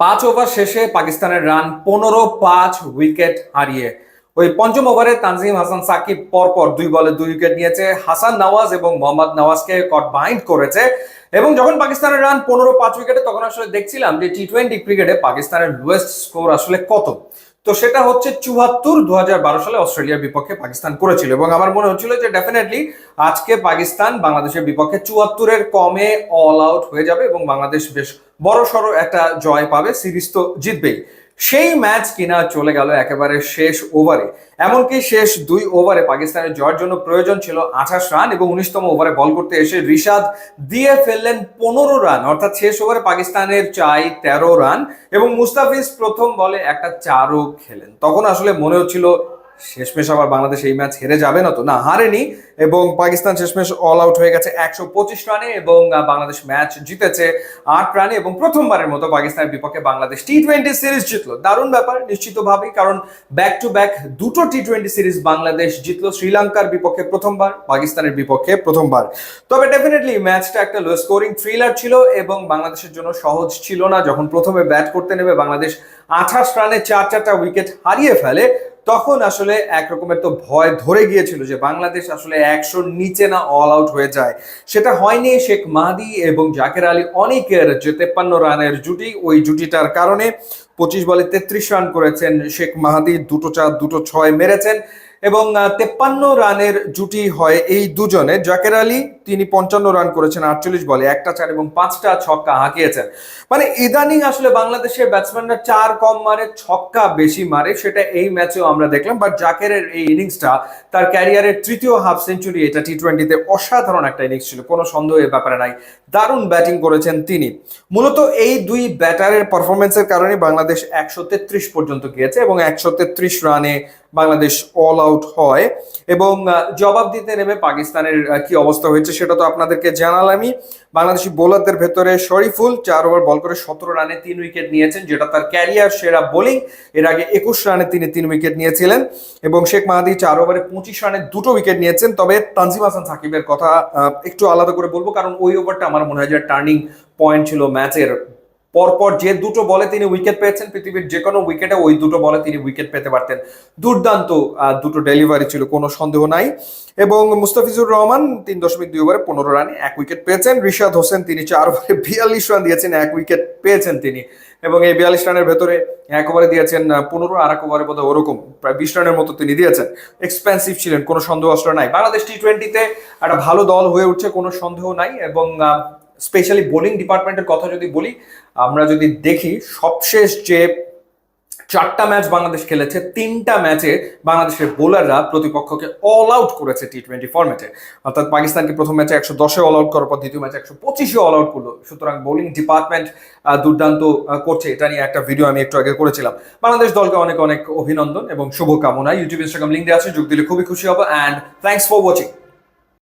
পাঁচ ওভার শেষে পাকিস্তানের রান পনেরো পাঁচ উইকেট হারিয়ে। ওই পঞ্চম ওভারে তানজিম হাসান সাকিব পরপর দুই বলে দুই উইকেট নিয়েছে। হাসান নওয়াজ এবং মোহাম্মদ নওয়াজকে কট বাইন্ড করেছে। এবং যখন পাকিস্তানের রান পনেরো পাঁচ উইকেটে, তখন আসলে দেখছিলাম যে টি টোয়েন্টি ক্রিকেটে পাকিস্তানের লোয়েস্ট স্কোর আসলে কত? তো সেটা হচ্ছে চুয়াত্তর দু সালে অস্ট্রেলিয়ার বিপক্ষে পাকিস্তান করেছিল। এবং আমার মনে হচ্ছিল যে ডেফিনেটলি আজকে পাকিস্তান বাংলাদেশের বিপক্ষে চুয়াত্তরের কমে অল আউট হয়ে যাবে এবং বাংলাদেশ বেশ বড় সড়ো একটা জয় পাবে, সিরিজ তো জিতবেই। সেই ম্যাচ কিনা চলে গেল একেবারে শেষ ওভারে। এমনকি শেষ দুই ওভারে পাকিস্তানের জয়ের জন্য প্রয়োজন ছিল আঠাশ রান এবং উনিশতম ওভারে বল করতে এসে রিশাদ দিয়ে ফেললেন পনেরো রান। অর্থাৎ শেষ ওভারে পাকিস্তানের চাই তেরো রান এবং মুস্তাফিজ প্রথম বলে একটা চারও খেলেন। তখন আসলে মনে হচ্ছিল শেষমেশ আবার বাংলাদেশ এই ম্যাচ হেরে যাবে না তো? না, হারেনি এবং পাকিস্তান শেষমেশ অল আউট হয়ে গেছে একশো পঁচিশ রানে এবং বাংলাদেশ ম্যাচ জিতেছে আট রানে এবং প্রথমবারের মতো পাকিস্তানের বিপক্ষে বাংলাদেশ টি টোয়েন্টি সিরিজ জিতলো। দারুণ ব্যাপার, নিশ্চিতভাবেই, কারণ ব্যাক টু ব্যাক দুটো টি টোয়েন্টি সিরিজ বাংলাদেশ জিতলো শ্রীলঙ্কার বিপক্ষে প্রথমবার, পাকিস্তানের বিপক্ষে প্রথমবার। তবে ডেফিনেটলি ম্যাচটা একটা লো স্কোরিং থ্রিলার ছিল এবং বাংলাদেশের জন্য সহজ ছিল না। যখন প্রথমে ব্যাট করতে নেবে, বাংলাদেশ আঠাশ রানে চার চারটা উইকেট হারিয়ে ফেলে তখন আসলে একরকমের তো ভয় ধরে গিয়েছিল যে বাংলাদেশ আসলে একশোর নিচে না অল আউট হয়ে যায়। সেটা হয়নি শেখ মাহাদি এবং জাকের আলী অনেকের যে তেপ্পান্ন রানের জুটি, ওই জুটিটার কারণে পঁচিশ বলে তেত্রিশ রান করেছেন শেখ মাহাদি, দুটো চার, দুটো ছয় মেরেছেন। এবং তেপ্পান্ন রানের জুটি হয় এই দুজনে। জাকের আলী, তিনি পঞ্চান্ন রান করেছেন, আটচল্লিশ বলে একটা চার এবং পাঁচটা ছক্কা হাঁকিয়েছেন। মানে ইদানিং আসলে বাংলাদেশের ব্যাটসম্যানরা চার কম মারে, ছক্কা বেশি মারে, সেটা এই ম্যাচেও আমরা দেখলাম। বাট জাকেরের এই ইনিংসটা, তার ক্যারিয়ারের তৃতীয় হাফ সেঞ্চুরি এটা টি টোয়েন্টিতে অসাধারণ একটা ইনিংস ছিল, কোনো সন্দেহ এ ব্যাপারে নাই। দারুণ ব্যাটিং করেছেন তিনি। মূলত এই দুই ব্যাটারের পারফরমেন্সের কারণে বাংলাদেশ একশো তেত্রিশ পর্যন্ত গিয়েছে এবং একশো তেত্রিশ রানে বাংলাদেশ অল আউট হয় এবং জবাব দিতে নেমে পাকিস্তানের কি অবস্থা হয়েছে সেটা তো আপনাদেরকে জানালামই। বাংলাদেশি বোলারদের ভেতরে শরীফুল চার ওভার বল করে সতেরো রানে তিন উইকেট নিয়েছেন, যেটা তার ক্যারিয়ার সেরা বোলিং এর আগে একুশ রানে তিনি তিন উইকেট নিয়েছিলেন এবং শেখ মাহাদি চার ওভারে পঁচিশ রানে দুটো উইকেট নিয়েছেন। তবে তানজিম হাসান সাকিবের কথা একটু আলাদা করে বলব, কারণ ওই ওভারটা আমার মনে হয় যে টার্নিং পয়েন্ট ছিল ম্যাচের পরপর যে দুটো বলে তিনি উইকেট পেয়েছেন, পৃথিবীর যে কোনো উইকেটে ওই দুটো বলে তিনি উইকেট পেতে পারতেন। দুর্দান্ত দুটো ডেলিভারি ছিল, কোনো সন্দেহ নাই। এবং মুস্তাফিজুর রহমান তিন দশমিক দুই ওভারে পনেরো রানে এক উইকেট পেয়েছেন। রিশাদ হোসেন তিনি চার ওভারে বিয়াল্লিশ রান দিয়েছেন, এক উইকেট পেয়েছেন তিনি। এবং এই বিয়াল্লিশ রানের ভেতরে এক ওভারে দিয়েছেন পনেরো, আর এক ওভারে বোধহয় ওরকম, প্রায় বিশ রানের মতো তিনি দিয়েছেন। এক্সপেন্সিভ ছিলেন, কোনো সন্দেহ আসলে নাই। বাংলাদেশ টি টোয়েন্টিতে একটা ভালো দল হয়ে উঠছে, কোনো সন্দেহ নাই। এবং স্পেশালি বোলিং ডিপার্টমেন্টের কথা যদি বলি, আমরা যদি দেখি, সবশেষ যে চারটা ম্যাচ বাংলাদেশ খেলেছে, তিনটা ম্যাচে বাংলাদেশের বোলাররা প্রতিপক্ষকে অল আউট করেছে টি টোয়েন্টি ফর্মেটে অর্থাৎ পাকিস্তানকে প্রথম ম্যাচে একশো দশে অল আউট করার পর দ্বিতীয় ম্যাচে একশো পঁচিশে অল আউট করল। সুতরাং বোলিং ডিপার্টমেন্ট দুর্দান্ত করছে। এটা নিয়ে একটা ভিডিও আমি একটু আগে করেছিলাম। বাংলাদেশ দলকে অনেক অনেক অভিনন্দন এবং শুভকামনা। ইউটিউব ইনস্টাগ্রাম লিঙ্ক দেওয়া আছে। যোগ দিলে খুবই খুশি হব। And thanks for watching